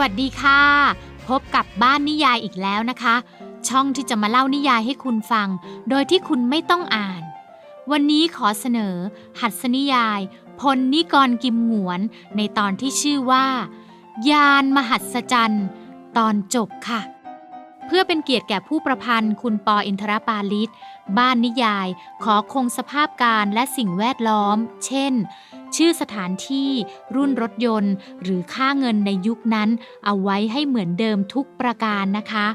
วัสดีค่ะ พบกับบ้านนิยายอีกแล้วนะคะ ช่องที่จะมาเล่านิยายให้คุณฟัง โดยที่คุณไม่ต้องอ่าน วันนี้ขอเสนอ หัสนิยาย พลนิกรกิมหงวน ในตอนที่ชื่อว่า ยานมหัศจรรย์ ตอนจบค่ะ เพื่อเป็นเกียรติแก่ผู้ประพันธ์ คุณปออินทรปาลิศบ้านนิยาย ขอคงสภาพการและสิ่งแวดล้อม เช่น ชื่อสถานที่ รุ่นรถยนต์ หรือค่าเงินในยุคนั้น เอาไว้ให้เหมือนเดิมทุกประการนะคะ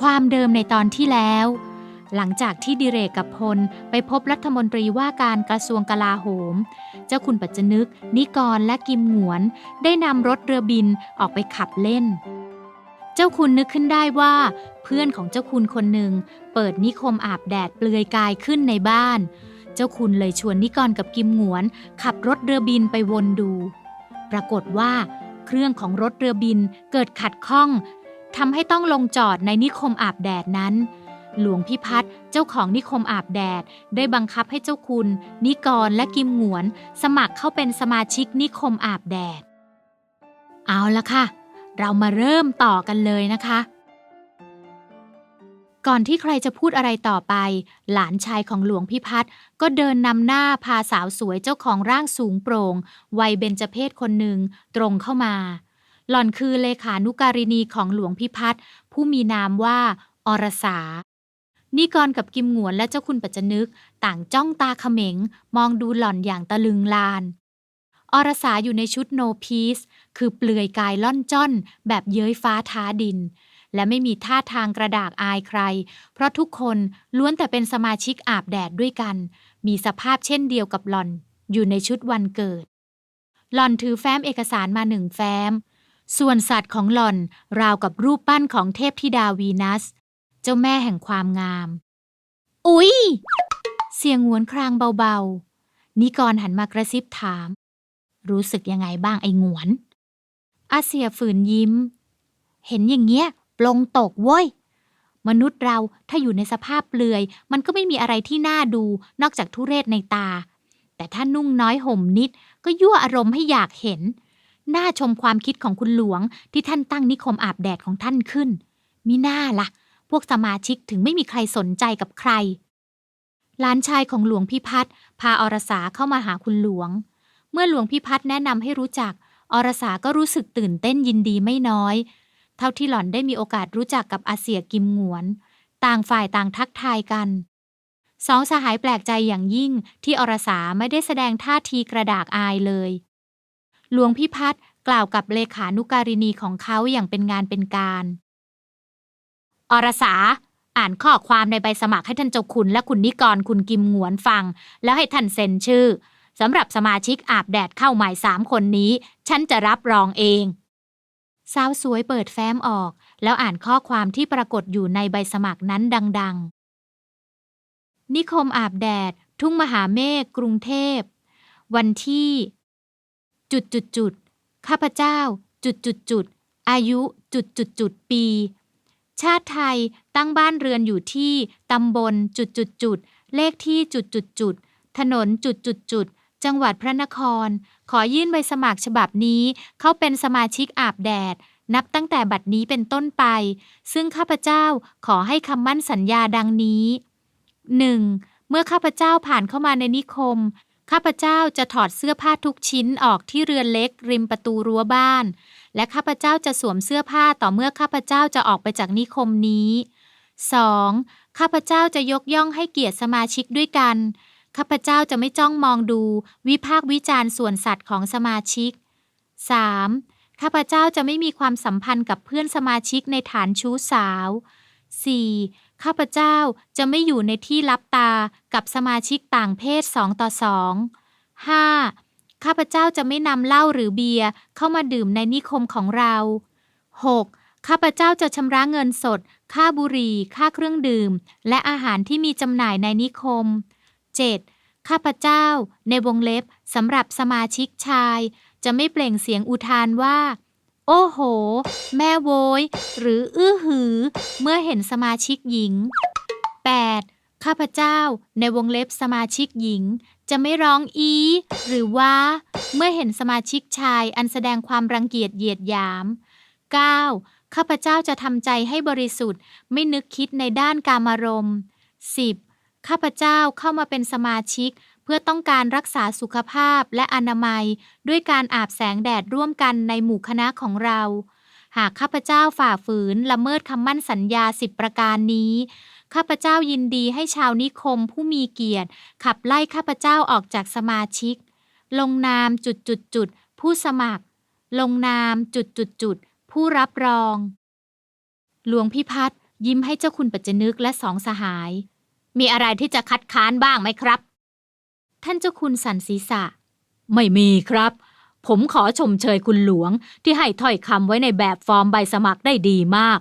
ความเดิมในตอนที่แล้ว หลังจากที่ดิเรกกับพล ไปพบรัฐมนตรีว่าการกระทรวงกลาโหม เจ้าคุณปัจจนึก นิกรและกิมหงวน ได้นำรถเรือบินออกไปขับเล่น เจ้าคุณนึกขึ้นได้ว่า เพื่อนของเจ้าคุณคนหนึ่งเปิดนิคมอาบแดดเปลือยกายขึ้นในบ้าน เจ้าคุณเลยชวนนิกรกับกิมหงวน ขับรถเรือบินไปวนดู ปรากฏว่า เครื่องของรถเรือบินเกิดขัดข้องทำให้ต้องลงจอดในนิคมอาบแดดนั้น หลวงพิพัฒน์เจ้าของนิคมอาบแดดได้บังคับให้เจ้าคุณ นิกรและกิมหงวน สมัครเข้าเป็นสมาชิกนิคมอาบแดด เอาละค่ะ เรามาเริ่มต่อกันเลยนะคะ ก่อนที่ใครจะพูดอะไรต่อไป หลานชายของหลวงพิพัฒน์ก็เดินนำหน้าพาสาวสวยเจ้าของร่างสูงโปร่งวัยเบญจเพศคนหนึ่งตรงเข้ามา หล่อนคือเลขานุการินีของหลวงพิพัฒน์ผู้มีนามว่า อรสานิกรกับกิมหงวนและเจ้าคุณปัจจนึก ต่างจ้องตาเขม็ง มองดูหล่อนอย่างตะลึงลาน อรสาอยู่ในชุดโนพีซคือเปลือยกายล่อนจ้อน แบบเย้ยฟ้าท้าดิน และไม่มีท่าทางกระดากอายใคร เพราะทุกคนล้วนแต่เป็นสมาชิกอาบแดดด้วยกัน มีสภาพเช่นเดียวกับหล่อน อยู่ในชุดวันเกิด หล่อนถือแฟ้มเอกสารมาหนึ่งแฟ้ม ส่วนสัตว์ของหล่อนราวกับรูปปั้นของเทพธิดาวีนัส เจ้าแม่แห่งความงาม อุ๊ย เสียงหวนครางเบาๆ นิกรหันมากระซิบถาม รู้สึกยังไงบ้างไอ้งวน อาเซียฝืนยิ้ม เห็นอย่างเงี้ย ปลงตกเว้ย มนุษย์เราถ้าอยู่ในสภาพเปลือย มันก็ไม่มีอะไรที่น่าดู นอกจากทุเรศในตา แต่ถ้านุ่งน้อยห่มนิด ก็ยั่วอารมณ์ให้อยากเห็น น่าชมความคิดของคุณหลวง ที่ท่านตั้งนิคมอาบแดดของท่านขึ้น มิน่าละ่ะ พวกสมาชิกถึงไม่มีใครสนใจกับใครหลานชายของหลวงพิพัฒน์พาอรสาเข้ามาหาคุณหลวง มื่อหลวงพิพัฒน์แนะนำให้รู้จัก อรสาก็รู้สึกตื่นเต้นยินดีไม่น้อย เท่าที่หล่อนได้มีโอกาสรู้จักกับอาเซียกิมหงวน ต่างฝ่ายต่างทักทายกัน สองสหายแปลกใจอย่างยิ่งที่อรสาไม่ได้แสดงท่าทีกระดากอายเลย หลวงพิพัฒน์กล่าวกับเลขานุการินีของเขาอย่างเป็นงานเป็นการ อรสาอ่านข้อความในใบสมัครให้ท่านเจ้าคุณและคุณนิกรคุณกิมหงวนฟัง แล้วให้ท่านเซ็นชื่อ สำหรับสมาชิกอาบแดดเข้าใหม่สามคนนี้ ฉันจะรับรองเอง สาวสวยเปิดแฟ้มออก แล้วอ่านข้อความที่ปรากฏอยู่ในใบสมัครนั้นดัง ๆ นิคมอาบแดด ทุ่งมหาเมฆกรุงเทพ วันที่ จุดจุดจุดข้าพเจ้า จุดจุดจุดอายุ จุดจุดจุดปี ชาติไทยตั้งบ้านเรือนอยู่ที่ตำบลจุดจุดจุดเลขที่จุดจุดจุดถนนจุดจุดจุด จังหวัดพระนคร ขอยื่นใบสมัครฉบับนี้ เข้าเป็นสมาชิกอาบแดด นับตั้งแต่บัดนี้เป็นต้นไป ซึ่งข้าพเจ้าขอให้คำมั่นสัญญาดังนี้ 1. เมื่อข้าพเจ้าผ่านเข้ามาในนิคม ข้าพเจ้าจะถอดเสื้อผ้าทุกชิ้นออกที่เรือนเล็ก ริมประตูรั้วบ้าน และข้าพเจ้าจะสวมเสื้อผ้าต่อเมื่อข้าพเจ้าจะออกไปจากนิคมนี้ 2. ข้าพเจ้าจะยกย่องให้เกียรติสมาชิกด้วยกัน ข้าพเจ้าจะไม่จ้องมองดู วิพากษ์วิจารณ์ส่วนสัตว์ของสมาชิก 3. ข้าพเจ้าจะไม่มีความสัมพันธ์กับเพื่อนสมาชิกในฐานชู้สาว 4. ข้าพเจ้าจะไม่อยู่ในที่ลับตากับสมาชิกต่างเพศสองต่อสอง 5. ข้าพเจ้าจะไม่นำเหล้าหรือเบียร์เข้ามาดื่มในนิคมของเรา 6. ข้าพเจ้าจะชำระเงินสด ค่าบุหรี่ ค่าเครื่องดื่ม และอาหารที่มีจำหน่ายในนิคม 7. ข้าพเจ้า ในวงเล็บสำหรับสมาชิกชาย จะไม่เปล่งเสียงอุทานว่า โอ้โห แม่โวย หรืออื้อหือ เมื่อเห็นสมาชิกหญิง 8. ข้าพเจ้า ในวงเล็บสมาชิกหญิง จะไม่ร้องอี หรือว่า เมื่อเห็นสมาชิกชายอันแสดงความรังเกียจเหยียดหยาม 9. ข้าพเจ้าจะทำใจให้บริสุทธิ์ ไม่นึกคิดในด้านกามารมณ์ 10. ข้าพเจ้าเข้ามาเป็นสมาชิก เพื่อต้องการรักษาสุขภาพและอนามัย ด้วยการอาบแสงแดดร่วมกันในหมู่คณะของเรา หากข้าพเจ้าฝ่าฝืนละเมิดคำมั่นสัญญาสิบประการนี้ ข้าพเจ้ายินดีให้ชาวนิคมผู้มีเกียรติ ขับไล่ข้าพเจ้าออกจากสมาชิก ลงนามจุดจุดจุดผู้สมัคร ลงนามจุดจุดจุดผู้รับรอง หลวงพิพัฒน์ยิ้มให้เจ้าคุณปัจจนึกและสองสหาย มีอะไรที่จะคัดค้านบ้างไหมครับ ท่านเจ้าคุณสันศีษะ ไม่มีครับ ผมขอชมเชยคุณหลวงที่ให้ถ้อยคำไว้ในแบบฟอร์มใบสมัครได้ดีมาก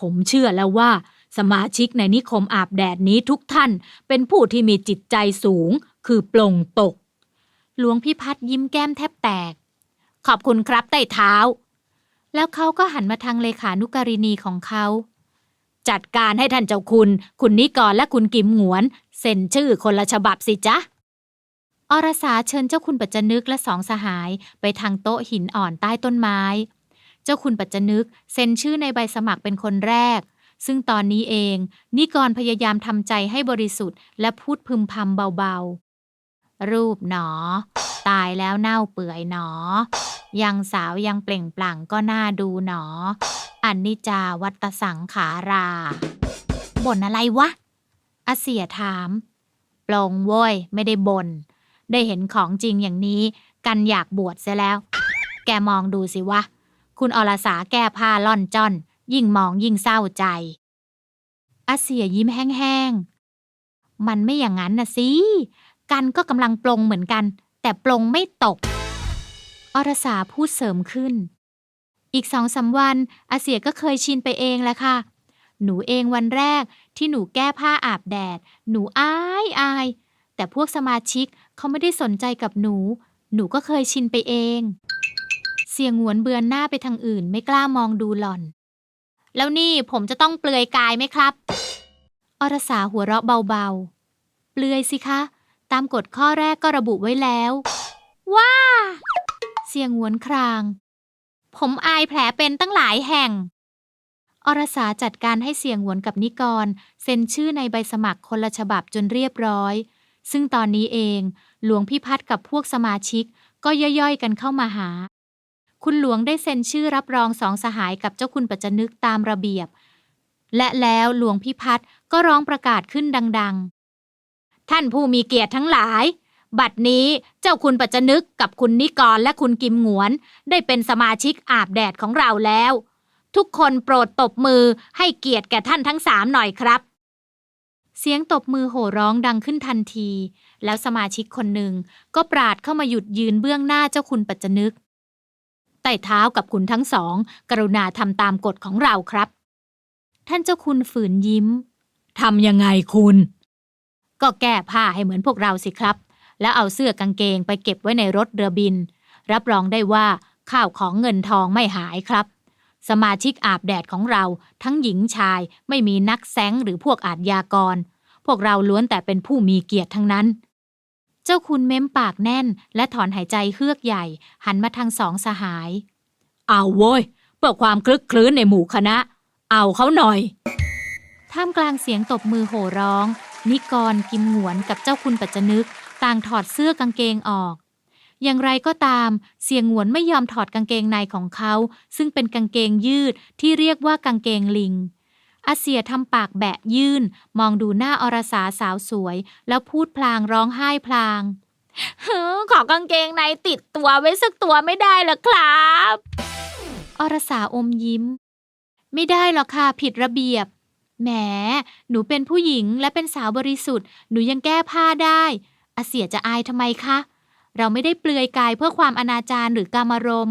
ผมเชื่อแล้วว่าสมาชิกในนิคมอาบแดดนี้ทุกท่านเป็นผู้ที่มีจิตใจสูง คือปลงตก หลวงพิพัฒน์ยิ้มแก้มแทบแตก ขอบคุณครับใต้เท้า แล้วเขาก็หันมาทางเลขานุการินีของเขา จัดการให้ท่านเจ้าคุณ คุณนิกรและคุณกิมหงวน เซ็นชื่อคนละฉบับสิจ๊ะอรสาเชิญเจ้าคุณปัจจนึกและสองสหายไปทางโต๊ะหินอ่อนใต้ต้นไม้ เจ้าคุณปัจจนึกเซ็นชื่อในใบสมัครเป็นคนแรก ซึ่งตอนนี้เอง นิกรพยายามทำใจให้บริสุทธิ์และพูดพึมพำเบา รูปหนอ ตายแล้วเน่าเปื่อยหนอ ยังสาวยังเปล่งปลั่งก็น่าดูหนอ อันนิจจาวัตสังขาราบ่นอะไรวะ อาเสียถาม ปลงโว้ย ไม่ได้บน่น ได้เห็นของจริงอย่างนี้ กันอยากบวชเสียแล้ว แกมองดูสิวะ คุณอรสาแก้ผ้าล่อนจ้อน ยิ่งมองยิ่งเศร้าใจ อาเสียยิ้มแห้งๆ มันไม่อย่างนั้นนะสิ กันก็กำลังปลงเหมือนกัน แต่ปลงไม่ตก อรสาพูดเสริมขึ้น อีกสองสามวัน อาเสียก็เคยชินไปเองแหละค่ะ หนูเองวันแรกที่หนูแก้ผ้าอาบแดด หนูอายอาย แต่พวกสมาชิกเขาไม่ได้สนใจกับหนู หนูก็เคยชินไปเอง เสียงหวนเบือนหน้าไปทางอื่นไม่กล้ามองดูหล่อน แล้วนี่ผมจะต้องเปลือยกายไหมครับ อรสาหัวเราะเบาๆ เปลือยสิคะ ตามกฎข้อแรกก็ระบุไว้แล้ว ว้า เสียงหวนคราง ผมอายแผลเป็นตั้งหลายแห่ง อรสาจัดการให้เสียงหวนกับนิกร เซ็นชื่อในใบสมัครคนละฉบับจนเรียบร้อย ซึ่งตอนนี้เอง หลวงพิพัฒน์กับพวกสมาชิกก็ย่อยๆกันเข้ามาหา คุณหลวงได้เซ็นชื่อรับรองสองสหายกับเจ้าคุณปัจจนึกตามระเบียบ และแล้วหลวงพิพัฒน์ก็ร้องประกาศขึ้นดัง ท่านผู้มีเกียรติทั้งหลาย บัดนี้เจ้าคุณปัจจนึกกับคุณนิกรและคุณกิมหงวน ได้เป็นสมาชิกอาบแดดของเราแล้ว ทุกคนโปรดตบมือให้เกียรติแก่ท่านทั้งสามหน่อยครับ เสียงตบมือโห่ร้องดังขึ้นทันที แล้วสมาชิกคนหนึ่งก็ปราดเข้ามาหยุดยืนเบื้องหน้าเจ้าคุณปัจจนึกไต่เท้ากับคุณทั้งสอง กรุณาทำตามกฎของเราครับ ท่านเจ้าคุณฝืนยิ้มทำยังไงคุณ ก็แก้ผ้าให้เหมือนพวกเราสิครับ แล้วเอาเสื้อกางเกงไปเก็บไว้ในรถเรือบิน รับรองได้ว่าข้าวของเงินทองไม่หายครับ สมาชิกอาบแดดของเราทั้งหญิงชายไม่มีนักแซ้งหรือพวกอาทยากร พวกเราล้วนแต่เป็นผู้มีเกียรติทั้งนั้น เจ้าคุณเม้มปากแน่น และถอนหายใจเฮือกใหญ่ หันมาทางสองสหาย เอาโว้ยเพื่อความคลึกคลื้นในหมู่คณะ เอาเขาหน่อยท่ามกลางเสียงตบมือโห่ร้อง นิกรกิมหวนกับเจ้าคุณปัจจนึก ต่างถอดเสื้อกางเกงออก อย่างไรก็ตาม เสียงหวนไม่ยอมถอดกางเกงในของเขา ซึ่งเป็นกางเกงยืดที่เรียกว่ากางเกงลิงอาเสียทำปากแบะยื่น มองดูหน้าอรสาสาวสวย แล้วพูดพลางร้องไห้พลางขอกางเกงในติดตัวไว้สักตัวไม่ได้หรอครับ อรสาอมยิ้ม ไม่ได้หรอกค่ะผิดระเบียบ แหม หนูเป็นผู้หญิงและเป็นสาวบริสุทธิ์ หนูยังแก้ผ้าได้ อาเสียจะอายทำไมคะ เราไม่ได้เปลือยกายเพื่อความอนาจารหรือกามารม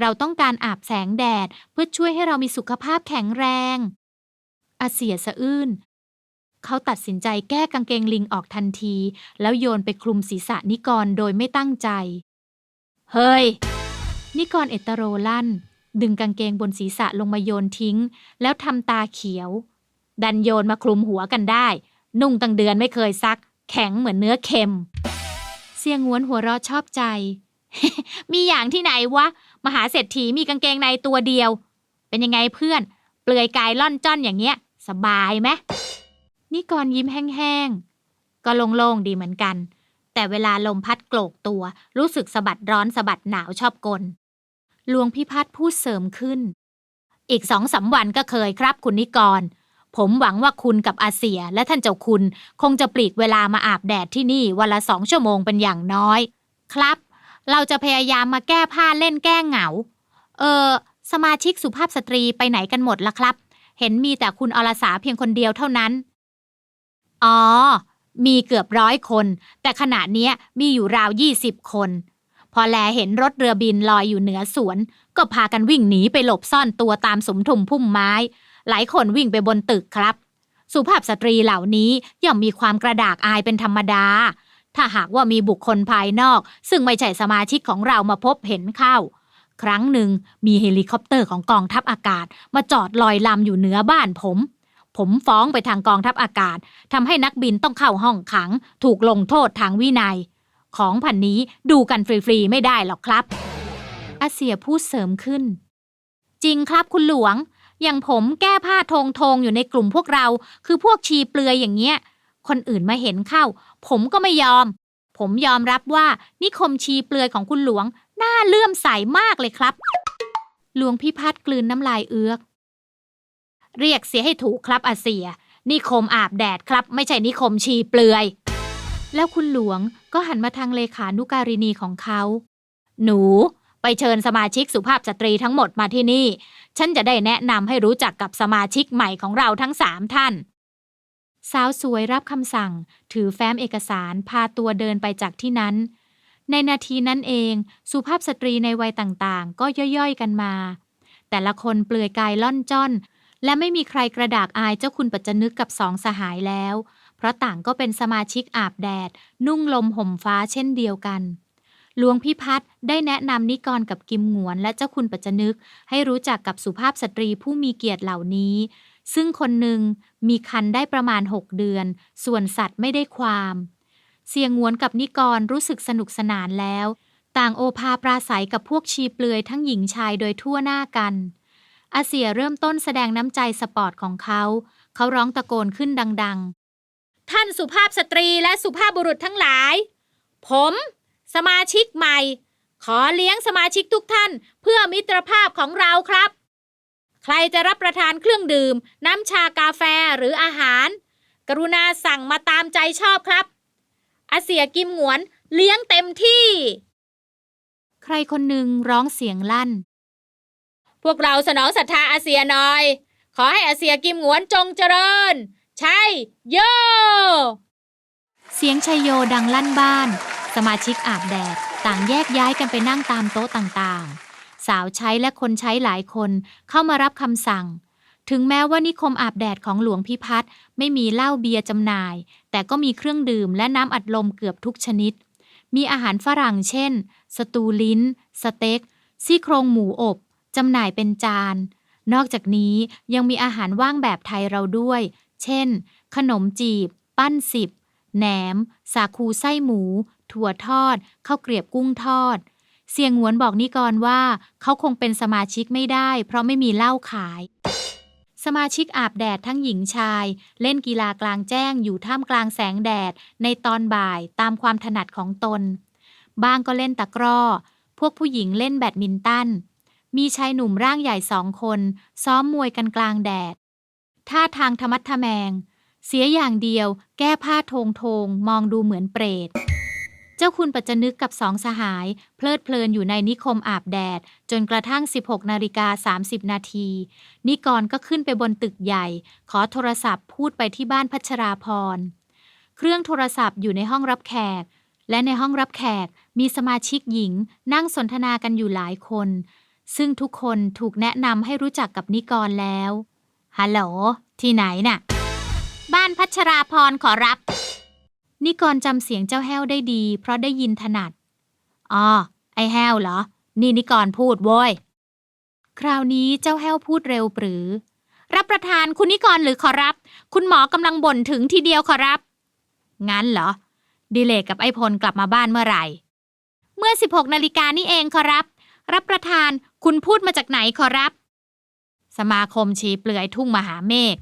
เราต้องการอาบแสงแดดเพื่อช่วยให้เรามีสุขภาพแข็งแรง อาเสียสะอื้น เขาตัดสินใจแก้กางเกงลิงออกทันที แล้วโยนไปคลุมศีรษะนิกรโดยไม่ตั้งใจ เฮ้ย นิกรเอตโรลั่น ดึงกางเกงบนศีรษะลงมาโยนทิ้ง แล้วทำตาเขียว ดันโยนมาคลุมหัวกันได้ นุ่งตั้งเดือนไม่เคยซัก แข็งเหมือนเนื้อเค็ม เสียงงวนหัวเราะชอบใจ มีอย่างที่ไหนวะ มหาเศรษฐีมีกางเกงในตัวเดียว เป็นยังไงเพื่อน เปลือยกายล่อนจ้อนอย่างเงี้ย สบายไหมนี่ก่อนยิ้มแห้งๆ ก็โล่งๆดีเหมือนกัน แต่เวลาลมพัดโกรกตัว รู้สึกสะบัดร้อนสะบัดหนาวชอบกลหลวงพิพัฒน์พูดเสริมขึ้น อีกสองสามวันก็เคยครับคุณนิกร ผมหวังว่าคุณกับอาเซียและท่านเจ้าคุณ คงจะปลีกเวลามาอาบแดดที่นี่วันละสองชั่วโมงเป็นอย่างน้อย ครับ เราจะพยายามมาแก้ผ้าเล่นแก้เหงา เออสมาชิกสุภาพสตรีไปไหนกันหมดละครับ เห็นมีแต่คุณอรสาเพียงคนเดียวเท่านั้น อ๋อ มีเกือบร้อยคน แต่ขณะนี้มีอยู่ราวยี่สิบคน พอแลเห็นรถเรือบินลอยอยู่เหนือสวน ก็พากันวิ่งหนีไปหลบซ่อนตัวตามสมทุมพุ่มไม้ หลายคนวิ่งไปบนตึกครับ สุภาพสตรีเหล่านี้ย่อมมีความกระดากอายเป็นธรรมดา ถ้าหากว่ามีบุคคลภายนอก ซึ่งไม่ใช่สมาชิกของเรามาพบเห็นเข้า ครั้งหนึ่งมีเฮลิคอปเตอร์ของกองทัพอากาศ มาจอดลอยลำอยู่เหนือบ้านผม ผมฟ้องไปทางกองทัพอากาศทำให้นักบินต้องเข้าห้องขัง ถูกลงโทษทางวินัย ของพันนี้ดูกันฟรีๆไม่ได้หรอกครับอาเซียพูดเสริมขึ้น จริงครับคุณหลวง อย่างผมแก้ผ้าทงทงอยู่ในกลุ่มพวกเรา คือพวกชีเปลือยอย่างเงี้ย คนอื่นมาเห็นเข้า ผมก็ไม่ยอม ผมยอมรับว่านิคมชีเปลือยของคุณหลวง น่าเลื่อมใสมากเลยครับ หลวงพิพัฒน์กลืนน้ำลายเอือก เรียกเสียให้ถูกครับอาเซีย นิคมอาบแดดครับ ไม่ใช่นิคมชีเปลือย แล้วคุณหลวงก็หันมาทางเลขานุการินีของเขา หนู ไปเชิญสมาชิกสุภาพสตรีทั้งหมดมาที่นี่ ฉันจะได้แนะนำให้รู้จักกับสมาชิกใหม่ของเราทั้งสามท่าน สาวสวยรับคำสั่ง ถือแฟ้มเอกสารพาตัวเดินไปจากที่นั้น ในนาทีนั้นเอง สุภาพสตรีในวัยต่างๆ ก็ย่อยๆกันมา แต่ละคนเปลือยกายล่อนจ้อน และไม่มีใครกระดากอายเจ้าคุณปัจจนึกกับสองสหายแล้ว เพราะต่างก็เป็นสมาชิกอาบแดด นุ่งลมห่มฟ้าเช่นเดียวกัน หลวงพิพัฒน์ได้แนะนำนิกรกับกิมหงวน และเจ้าคุณปัจจนึก ให้รู้จักกับสุภาพสตรีผู้มีเกียรติเหล่านี้ ซึ่งคนหนึ่งมีคันได้ประมาณ6เดือน ส่วนสัตว์ไม่ได้ความ เสียงงวนกับนิกรรู้สึกสนุกสนานแล้ว ต่างโอภาปราศัยกับพวกชีเปลือยทั้งหญิงชายโดยทั่วหน้ากันอาเซียเริ่มต้นแสดงน้ำใจสปอร์ตของเขา เขาร้องตะโกนขึ้นดัง ๆ ท่านสุภาพสตรีและสุภาพบุรุษทั้งหลาย ผม สมาชิกใหม่ ขอเลี้ยงสมาชิกทุกท่าน เพื่อมิตรภาพของเราครับ ใครจะรับประทานเครื่องดื่ม น้ำชากาแฟหรืออาหาร กรุณาสั่งมาตามใจชอบครับ อาเสียกิมหงวนเลี้ยงเต็มที่ ใครคนหนึ่งร้องเสียงลั่น พวกเราสนองศรัทธาอาเซียหน่อย ขอให้อาเซียกิมหงวนจงเจริญ ใช่ โย เสียงชัยโยดังลั่นบ้าน สมาชิกอาบแดดต่างแยกย้ายกันไปนั่งตามโต๊ะต่างๆ สาวใช้และคนใช้หลายคนเข้ามารับคำสั่ง ถึงแม้ว่านิคมอาบแดดของหลวงพิพัฒน์ไม่มีเหล้าเบียร์จำหน่าย แต่ก็มีเครื่องดื่มและน้ำอัดลมเกือบทุกชนิด มีอาหารฝรั่งเช่น สตูลิ้น สเต็ก ซี่โครงหมูอบจำหน่ายเป็นจาน นอกจากนี้ยังมีอาหารว่างแบบไทยเราด้วย เช่น ขนมจีบ ปั้นสิบแหนม สาคูไส้หมู ถั่วทอดข้าวเกรียบกุ้งทอด เสียงหวนบอกนิกรว่า เขาคงเป็นสมาชิกไม่ได้ เพราะไม่มีเหล้าขาย สมาชิกอาบแดดทั้งหญิงชาย เล่นกีฬากลางแจ้งอยู่ท่ามกลางแสงแดด ในตอนบ่ายตามความถนัดของตน บางก็เล่นตะกร้อ พวกผู้หญิงเล่นแบดมินตัน มีชายหนุ่มร่างใหญ่สองคน ซ้อมมวยกันกลางแดดท่าทางธรรมัดทะแมง เสียอย่างเดียว แก้ผ้าโทงโทง มองดูเหมือนเปรต เจ้าคุณปัจจนึกกับสองสหาย เพลิดเพลินอยู่ในนิคมอาบแดด จนกระทั่ง 16นาฬิกา30 นาที นิกรก็ขึ้นไปบนตึกใหญ่ ขอโทรศัพท์พูดไปที่บ้านพัชราพร เครื่องโทรศัพท์อยู่ในห้องรับแขก และในห้องรับแขกมีสมาชิกหญิง นั่งสนทนากันอยู่หลายคน ซึ่งทุกคนถูกแนะนำให้รู้จักกับนิกรแล้วฮัลโหลที่ไหนน่ะ บ้านพัชราพรขอรับ นิกรจำเสียงเจ้าแห้วได้ดี เพราะได้ยินถนัดอ๋อไอ้แห้วเหรอ นี่นิกรพูดโว้ย คราวนี้เจ้าแห้วพูดเร็วปรือ รับประทานคุณนิกรหรือขอรับ คุณหมอกำลังบ่นถึงทีเดียวขอรับ งั้นเหรอ ดิเลกกับไอพลกลับมาบ้านเมื่อไหร่ เมื่อ 16นาฬิกานี่เองขอรับ รับประทานคุณพูดมาจากไหนขอรับ สมาคมชีเปลือยทุ่งมหาเมฆ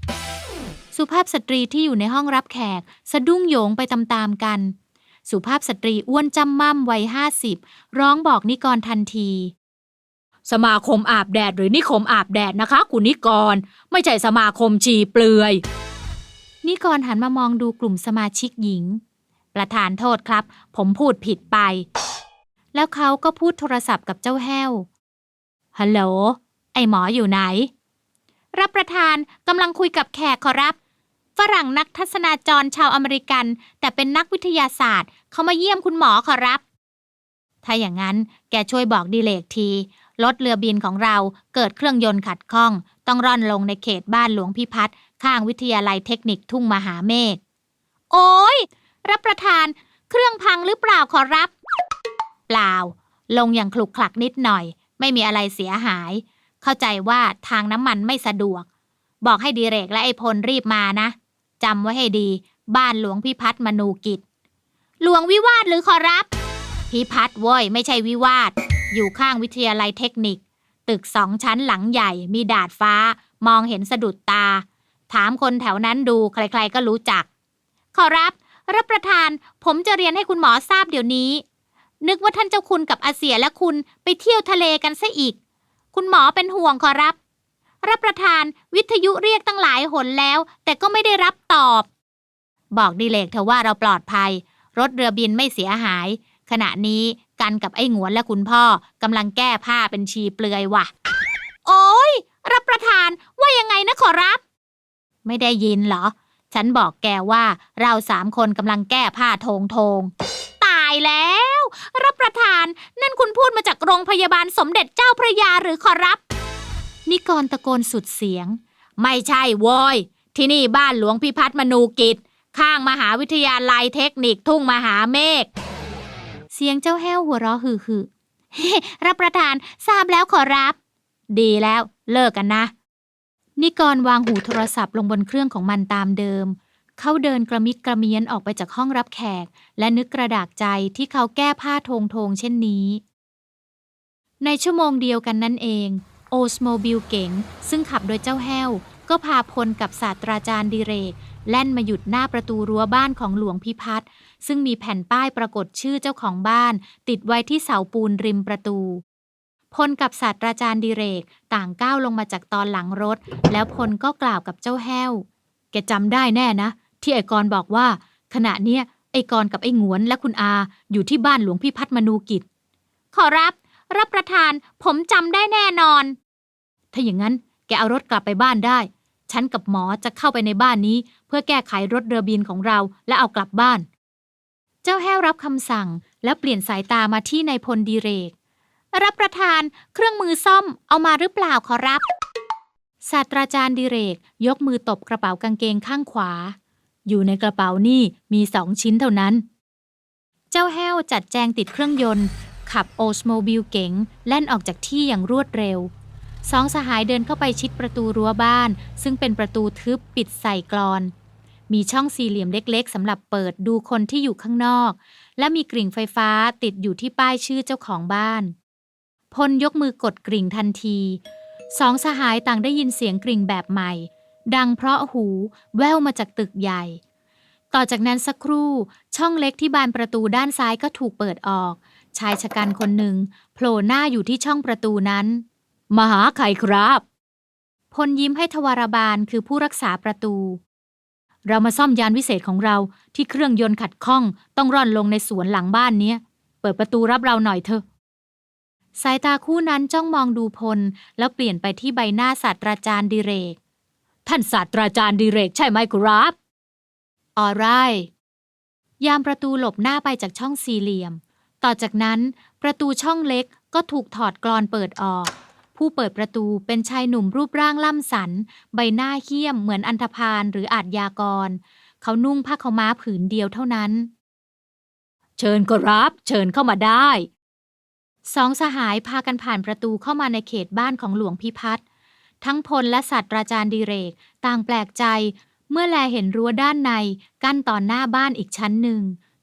สุภาพสตรีที่อยู่ในห้องรับแขก สะดุ้งโยงไปตามๆกัน สุภาพสตรีอ้วนจำม่ำวัยห้าสิบร้องบอกนิกรทันที สมาคมอาบแดดหรือนิคมอาบแดดนะคะ คุณนิกร ไม่ใช่สมาคมชีเปลือย นิกรหันมามองดูกลุ่มสมาชิกหญิง ประธานโทษครับ ผมพูดผิดไป แล้วเขาก็พูดโทรศัพท์กับเจ้าแห้วฮัลโหลไอหมออยู่ไหนรับประทานกำลังคุยกับแขกขอรับ ฝรั่งนักทัศนาจรชาวอเมริกัน แต่เป็นนักวิทยาศาสตร์ เขามาเยี่ยมคุณหมอขอรับ ถ้าอย่างนั้นแกช่วยบอกดีเลกทีรถเรือบินของเราเกิดเครื่องยนต์ขัดข้อง ต้องร่อนลงในเขตบ้านหลวงพิพัฒน์ข้างวิทยาลัยเทคนิคทุ่งมหาเมฆโอ้ยรับประทาน เครื่องพังหรือเปล่าขอรับ เปล่า ลงอย่างคลุกคลักนิดหน่อย ไม่มีอะไรเสียหาย เข้าใจว่าทางน้ำมันไม่สะดวก บอกให้ดีเรกและไอพลรีบมานะ จำไว้ให้ดี บ้านหลวงพิพัฒน์มนูกิจ หลวงวิวาทหรือขอรับ พิพัฒน์ว้ยไม่ใช่วิวาท อยู่ข้างวิทยาลัยเทคนิค ตึกสองชั้นหลังใหญ่มีดาดฟ้า มองเห็นสะดุดตา ถามคนแถวนั้นดูใครๆก็รู้จัก ขอรับ รับประทาน ผมจะเรียนให้คุณหมอทราบเดี๋ยวนี้ นึกว่าท่านเจ้าคุณกับอาเสียและคุณไปเที่ยวทะเลกันซะอีก คุณหมอเป็นห่วงขอรับ รับประทานวิทยุเรียกตั้งหลายหนแล้ว แต่ก็ไม่ได้รับตอบ บอกดีเลกเธอว่าเราปลอดภัย รถเรือบินไม่เสียหาย ขณะนี้กันกับไอ้หงวนและคุณพ่อกำลังแก้ผ้าเป็นชีเปลือยว่ะ โอ้ยรับประทานว่ายังไงนะขอรับ ไม่ได้ยินเหรอ ฉันบอกแกว่าเราสามคนกำลังแก้ผ้าโทงโทงตายแล้ว รับประทานนั่นคุณพูดมาจากโรงพยาบาลสมเด็จเจ้าพระยาหรือขอรับ นิกรตะโกนสุดเสียง ไม่ใช่โว้ยที่นี่บ้านหลวงพิพัฒน์มนูกิจ ข้างมหาวิทยาลัยเทคนิคทุ่งมหาเมฆ เสียงเจ้าแห้วหัวเราะฮือฮือรับประทานทราบแล้วขอรับ ดีแล้วเลิกกันนะ นิกรวางหูโทรศัพท์ลงบนเครื่องของมันตามเดิม เขาเดินกระมิดกระเมียนออกไปจากห้องรับแขก และนึกกระดากใจที่เขาแก้ผ้าทงทงเช่นนี้ ในชั่วโมงเดียวกันนั่นเอง โอสโมบิลเก๋งซึ่งขับโดยเจ้าแห้ว ก็พาพลกับศาสตราจารย์ดิเรก แล่นมาหยุดหน้าประตูรั้วบ้านของหลวงพิพัฒน์ซึ่งมีแผ่นป้ายปรากฏชื่อเจ้าของบ้าน ติดไว้ที่เสาปูนริมประตูพลกับศาสตราจารย์ดิเรก ต่างก้าวลงมาจากตอนหลังรถ แล้วพลก็กล่าวกับเจ้าแห้ว แกจำได้แน่นะ ที่ไอกรบอกว่า ขณะเนี้ยไอกรกับไอหงวนและคุณอาอยู่ที่บ้านหลวงพี่พัฒน์มนูกิจ ขอรับ รับประทาน ผมจำได้แน่นอน ถ้าอย่างนั้นแกเอารถกลับไปบ้านได้ ฉันกับหมอจะเข้าไปในบ้านนี้ เพื่อแก้ไขรถเรือบินของเราและเอากลับบ้าน เจ้าแห้วรับคำสั่งแล้วเปลี่ยนสายตามาที่นายพลดีเรก รับประทานเครื่องมือซ่อมเอามาหรือเปล่าขอรับศาสตราจารย์ดิเรกยกมือตบกระเป๋ากางเกงข้างขวา อยู่ในกระเป๋านี่มีสองชิ้นเท่านั้น เจ้าแห้วจัดแจงติดเครื่องยนต์ ขับโอสโมบิลเก๋งแล่นออกจากที่อย่างรวดเร็ว สองสหายเดินเข้าไปชิดประตูรั้วบ้าน ซึ่งเป็นประตูทึบปิดใส่กรอน มีช่องสี่เหลี่ยมเล็กๆสำหรับเปิดดูคนที่อยู่ข้างนอก และมีกริ่งไฟฟ้าติดอยู่ที่ป้ายชื่อเจ้าของบ้าน พลยกมือกดกริ่งทันที สองสหายต่างได้ยินเสียงกริ่งแบบใหม่ ดังเพราะหูแว่วมาจากตึกใหญ่ต่อจากนั้นสักครู่ช่องเล็กที่บานประตูด้านซ้ายก็ถูกเปิดออก ชายชะกันคนหนึ่งโผล่หน้าอยู่ที่ช่องประตูนั้น มาหาใครครับ พลยิ้มให้ทวารบาลคือผู้รักษาประตู เรามาซ่อมยานวิเศษของเราที่เครื่องยนต์ขัดข้องต้องร่อนลงในสวนหลังบ้านเนี้ย เปิดประตูรับเราหน่อยเถอะ สายตาคู่นั้นจ้องมองดูพล แล้วเปลี่ยนไปที่ใบหน้าศาสตราจารย์ดิเรก ท่านศาสตราจารย์ดิเรกใช่ไหมครับออไรยามประตูหลบหน้าไปจากช่องสี่เหลี่ยม ต่อจากนั้น ประตูช่องเล็กก็ถูกถอดกรอนเปิดออก ผู้เปิดประตูเป็นชายหนุ่มรูปร่างล่ำสัน ใบหน้าเหี้ยมเหมือนอันธพาลหรืออาจยากร เขานุ่งผ้าขาวม้าผืนเดียวเท่านั้น เชิญก็รับ เชิญเข้ามาได้ สองสหายพากันผ่านประตูเข้ามาในเขตบ้านของหลวงพิพัฒน์ทั้งพลและศาสตราจารย์ดิเรก ต่างแปลกใจ เมื่อแลเห็นรั้วด้านใน กั้นตอนหน้าบ้านอีกชั้นหนึ่ง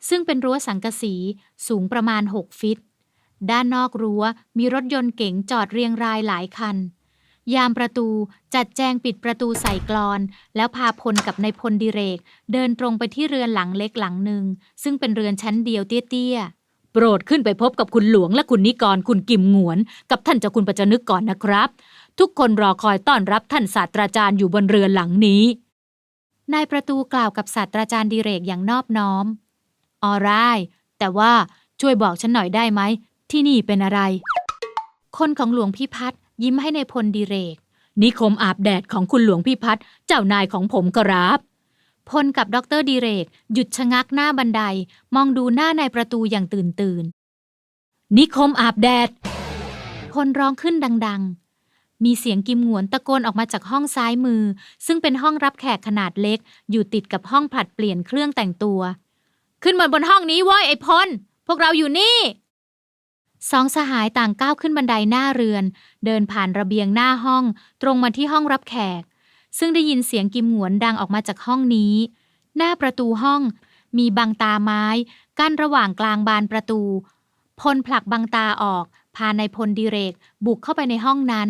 ซึ่งเป็นรั้วสังกะสีสูงประมาณ 6 ฟิต ด้านนอกรั้วมีรถยนต์เก๋งจอดเรียงรายหลายคัน ยามประตูจัดแจงปิดประตูใส่กลอน แล้วพาพลกับนายพลดิเรก เดินตรงไปที่เรือนหลังเล็กหลังหนึ่ง ซึ่งเป็นเรือนชั้นเดียวเตี้ยๆ โปรดขึ้นไปพบกับคุณหลวงและคุณนิกรคุณกิมหงวน กับท่านเจ้าคุณปัจจนึกก่อนนะครับ ทุกคนรอคอยต้อนรับท่านศาสตราจารย์อยู่บนเรือนหลังนี้นายประตูกล่าวกับศาสตราจารย์ดิเรกอย่างนอบน้อม ออรายแต่ว่าช่วยบอกฉันหน่อยได้ไหม ที่นี่เป็นอะไร คนของหลวงพี่พัฒน์ยิ้มให้ในายพลดิเรก นิคมอาบแดดของคุณหลวงพี่พัฒน์เจ้านายของผมกรับ พลกับดรดิเรก หยุดชะงักหน้าบันไดมองดูหน้านายประตูอย่างตื่นตื่น นิคมอาบแดด พลร้องขึ้นดัง ๆ มีเสียงกิมหวนตะโกนออกมาจากห้องซ้ายมือ ซึ่งเป็นห้องรับแขกขนาดเล็ก อยู่ติดกับห้องผลัดเปลี่ยนเครื่องแต่งตัว ขึ้นมาบนห้องนี้เว้ยไอพลพวกเราอยู่นี่สองสหายต่างก้าวขึ้นบันไดหน้าเรือน เดินผ่านระเบียงหน้าห้อง ตรงมาที่ห้องรับแขก ซึ่งได้ยินเสียงกิมหวนดังออกมาจากห้องนี้ หน้าประตูห้อง มีบังตาไม้ กั้นระหว่างกลางบานประตู พลผลักบังตาออก พานายพลดิเรก บุกเข้าไปในห้องนั้น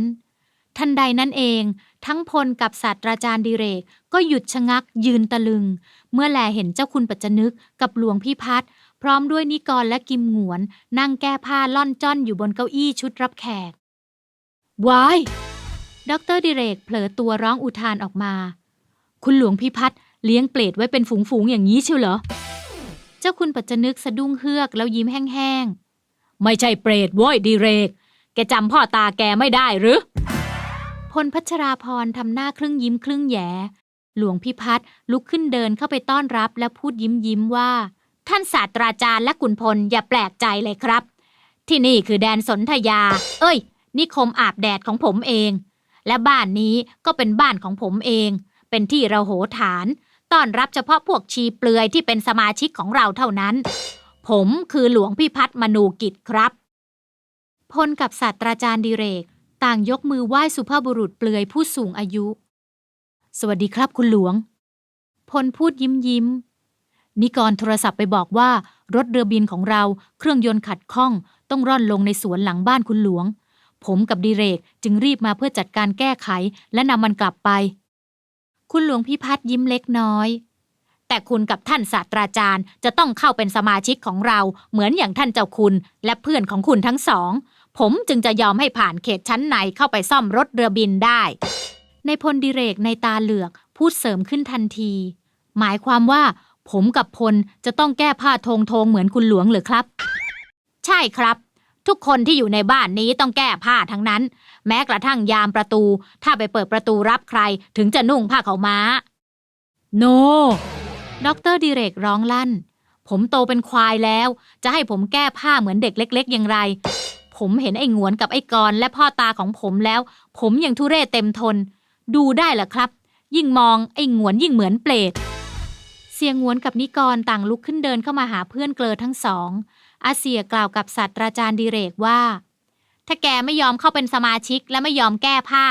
ทันใดนั้นเอง ทั้งพลกับศาสตราจารย์ดิเรกก็หยุดชะงักยืนตะลึง เมื่อแลเห็นเจ้าคุณปัจจนึกกับหลวงพี่พัฒน์พร้อมด้วยนิกรและกิมหงวน นั่งแก้ผ้าล่อนจ้อนอยู่บนเก้าอี้ชุดรับแขกวายดรดิเรกเผลอตัวร้องอุทานออกมา คุณหลวงพี่พัฒน์เลี้ยงเปรตไว้เป็นฝูงๆอย่างนี้เชียวเหรอ เจ้าคุณปัจจนึกสะดุ้งเฮือกแล้วยิ้มแห้งๆ ไม่ใช่เปรตโว้ยดิเรก แกจำพ่อตาแกไม่ได้หรือพลพัชราพรทำหน้าครึ่งยิ้มครึ่งแหย หลวงพิพัฒน์ลุกขึ้นเดินเข้าไปต้อนรับและพูดยิ้มยิ้มว่า ท่านศาสตราจารย์และขุนพลอย่าแปลกใจเลยครับ ที่นี่คือแดนสนธยา เอ้ย นิคมอาบแดดของผมเอง และบ้านนี้ก็เป็นบ้านของผมเอง เป็นที่เราโหฐาน ต้อนรับเฉพาะพวกชีเปลือยที่เป็นสมาชิกของเราเท่านั้น ผมคือหลวงพิพัฒน์มนูกิจครับ พลกับศาสตราจารย์ดิเรก ต่างยกมือไหว้สุภาพบุรุษเปลือยผู้สูงอายุ สวัสดีครับคุณหลวง พลพูดยิ้มยิ้ม นิกรโทรศัพท์ไปบอกว่ารถเรือบินของเราเครื่องยนต์ขัดข้อง ต้องร่อนลงในสวนหลังบ้านคุณหลวง ผมกับดิเรกจึงรีบมาเพื่อจัดการแก้ไขและนำมันกลับไป คุณหลวงพิพัฒน์ยิ้มเล็กน้อย แต่คุณกับท่านศาสตราจารย์ จะต้องเข้าเป็นสมาชิกของเราเหมือนอย่างท่านเจ้าคุณ และเพื่อนของคุณทั้งสอง ผมจึงจะยอมให้ผ่านเขตชั้นในเข้าไปซ่อมรถเรือบินได้ ในพลดิเรกในตาเหลือกพูดเสริมขึ้นทันที หมายความว่า ผมกับพลจะต้องแก้ผ้าทงทงเหมือนคุณหลวงหรือครับ ใช่ครับ ทุกคนที่อยู่ในบ้านนี้ต้องแก้ผ้าทั้งนั้น แม้กระทั่งยามประตู ถ้าไปเปิดประตูรับใครถึงจะนุ่งผ้าขาวม้า โนดรดิเรกร้องลั่น ผมโตเป็นควายแล้ว จะให้ผมแก้ผ้าเหมือนเด็กเล็ก ๆ อย่างไร ผมเห็นไอ้หงวนกับไอ้กรและพ่อตาของผมแล้ว ผมยังทุเรศเต็มทน ดูได้เหรอครับ ยิ่งมองไอ้หงวนยิ่งเหมือนเปรตเสียงหงวนกับนิกรต่างลุกขึ้นเดินเข้ามาหาเพื่อนเกลอทั้งสอง อาเซียกล่าวกับศาสตราจารย์ดิเรกว่า ถ้าแกไม่ยอมเข้าเป็นสมาชิกและไม่ยอมแก้ผ้า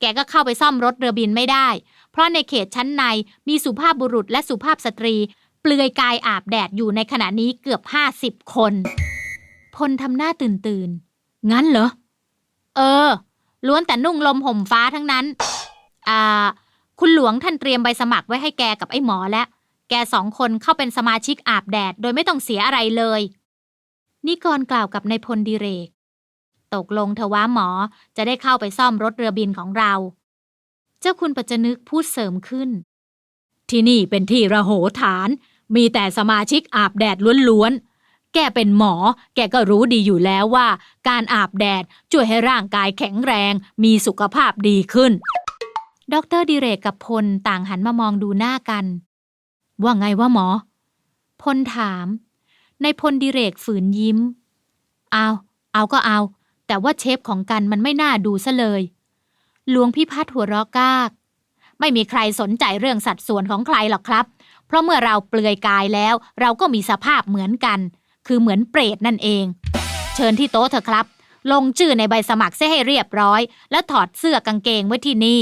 แกก็เข้าไปซ่อมรถเรือบินไม่ได้ เพราะในเขตชั้นในมีสุภาพบุรุษและสุภาพสตรี เปลือยกายอาบแดดอยู่ในขณะนี้เกือบห้าสิบคนพลทำหน้าตื่นตื่นงั้นเหรอ เออ ล้วนแต่นุ่งลมห่มฟ้าทั้งนั้น อ่าคุณหลวงท่านเตรียมใบสมัครไว้ให้แกกับไอ้หมอแล้ว แกสองคนเข้าเป็นสมาชิกอาบแดด โดยไม่ต้องเสียอะไรเลย นิกรกล่าวกับนายพลดิเรก ตกลงเถอะว่าหมอจะได้เข้าไปซ่อมรถเรือบินของเรา เจ้าคุณปัจจนึกพูดเสริมขึ้น ที่นี่เป็นที่ระโหฐาน มีแต่สมาชิกอาบแดดล้วนๆ แกเป็นหมอ แกก็รู้ดีอยู่แล้วว่า การอาบแดดช่วยให้ร่างกายแข็งแรง มีสุขภาพดีขึ้น ดรดิเรกกับพลต่างหันมามองดูหน้ากัน ว่าไงว่าหมอ พลถาม ในพลดิเรกฝืนยิ้ม เอาเอาก็เอา แต่ว่าเชฟของกันมันไม่น่าดูซะเลยหลวงพี่พัดหัวเราะกาก ไม่มีใครสนใจเรื่องสัดส่วนของใครหรอกครับ เพราะเมื่อเราเปลือยกายแล้ว เราก็มีสภาพเหมือนกัน คือเหมือนเปรตนั่นเอง เชิญที่โต๊ะเถอะครับ ลงชื่อในใบสมัครเสียให้เรียบร้อย แล้วถอดเสื้อกางเกงไว้ที่นี่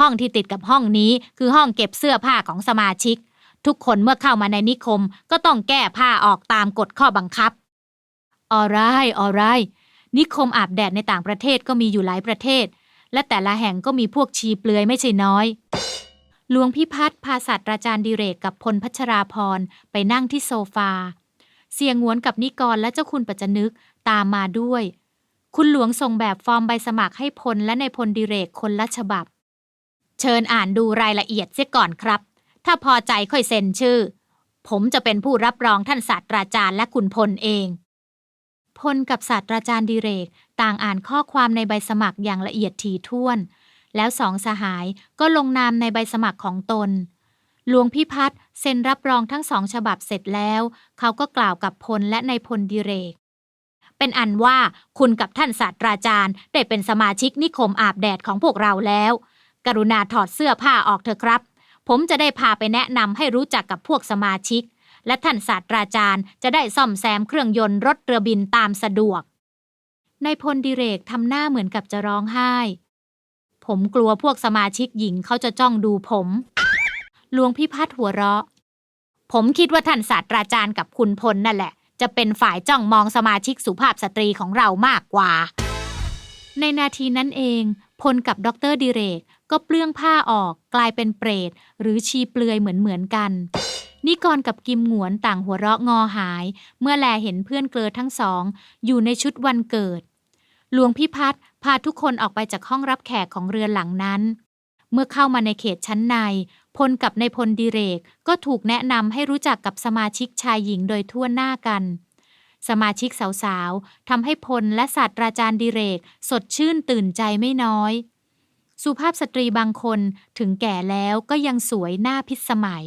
ห้องที่ติดกับห้องนี้คือห้องเก็บเสื้อผ้าของสมาชิก ทุกคนเมื่อเข้ามาในนิคมก็ต้องแก้ผ้าออกตามกฎข้อบังคับออไรออไรนิคมอาบแดดในต่างประเทศก็มีอยู่หลายประเทศ และแต่ละแห่งก็มีพวกชีเปลือยไม่ใช่น้อยหลวงพิพัฒน์พาศาสตราจารย์ดิเรกกับพลพัชราพรไปนั่งที่โซฟา เสียงวนกับนิกรและเจ้าคุณปัจจนึกตามมาด้วย คุณหลวงส่งแบบฟอร์มใบสมัครให้พลและในพลดิเรกคนละฉบับ เชิญอ่านดูรายละเอียดเสียก่อนครับ ถ้าพอใจค่อยเซ็นชื่อ ผมจะเป็นผู้รับรองท่านศาสตราจารย์และคุณพลเอง พลกับศาสตราจารย์ดิเรก ต่างอ่านข้อความในใบสมัครอย่างละเอียดถี่ถ้วน แล้วสองสหายก็ลงนามในใบสมัครของตนหลวงพิพัฒน์เซ็นรับรองทั้งสองฉบับเสร็จแล้ว เขาก็กล่าวกับพลและในายพลดิเรก เป็นอันว่าคุณกับท่านศาสตราจารย์ได้เป็นสมาชิกนิคมอาบแดดของพวกเราแล้ว กรุณาถอดเสื้อผ้าออกเถอะครับ ผมจะได้พาไปแนะนำให้รู้จักกับพวกสมาชิก และท่านศาสตราจารย์จะได้ซ่อมแซมเครื่องยนต์รถเรือบินตามสะดวกนายพลดิเรกทำหน้าเหมือนกับจะร้องไห้ ผมกลัวพวกสมาชิกหญิงเขาจะจ้องดูผม หลวงพิพัฒน์หัวเราะ ผมคิดว่าท่านศาสตราจารย์กับคุณพลนั่นแหละ จะเป็นฝ่ายจ้องมองสมาชิกสุภาพสตรีของเรามากกว่า ในนาทีนั้นเอง พลกับดรดิเรก ก็เปลื้องผ้าออกกลายเป็นเปรต หรือชีเปลือยเหมือนเหมือนๆกัน นิกรกับกิมหงวนต่างหัวเราะงอหาย เมื่อแลเห็นเพื่อนเกลอทั้งสอง อยู่ในชุดวันเกิด หลวงพิพัฒน์พาทุกคนออกไปจากห้องรับแขกของเรือนหลังนั้น เมื่อเข้ามาในเขตชั้นใน พลกับในพลดิเรกก็ถูกแนะนำให้รู้จักกับสมาชิกชายหญิงโดยทั่วหน้ากัน สมาชิกสาวๆทำให้พลและศาสตราจารย์ดิเรก สดชื่นตื่นใจไม่น้อย สุภาพสตรีบางคนถึงแก่แล้วก็ยังสวยหน้าพิสมัย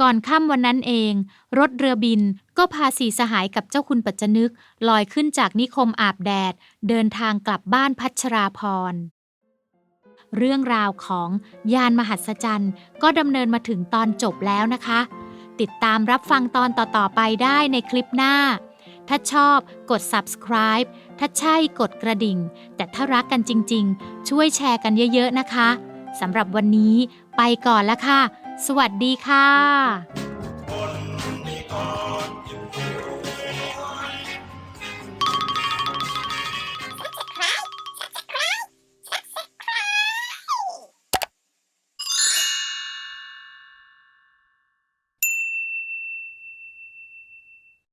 ก่อนค่ำวันนั้นเอง รถเรือบินก็พาสีสหายกับเจ้าคุณปัจจนึก ลอยขึ้นจากนิคมอาบแดด เดินทางกลับบ้านพัชราพรเรื่องราวของยานมหัศจรรย์ ก็ดำเนินมาถึงตอนจบแล้วนะคะ ติดตามรับฟังตอนต่อๆไปได้ในคลิปหน้า ถ้าชอบกด subscribe ถ้าใช่กดกระดิ่ง แต่ถ้ารักกันจริง ๆ ช่วยแชร์กันเยอะ ๆ นะคะสำหรับวันนี้ไปก่อนละค่ะ สวัสดีค่ะ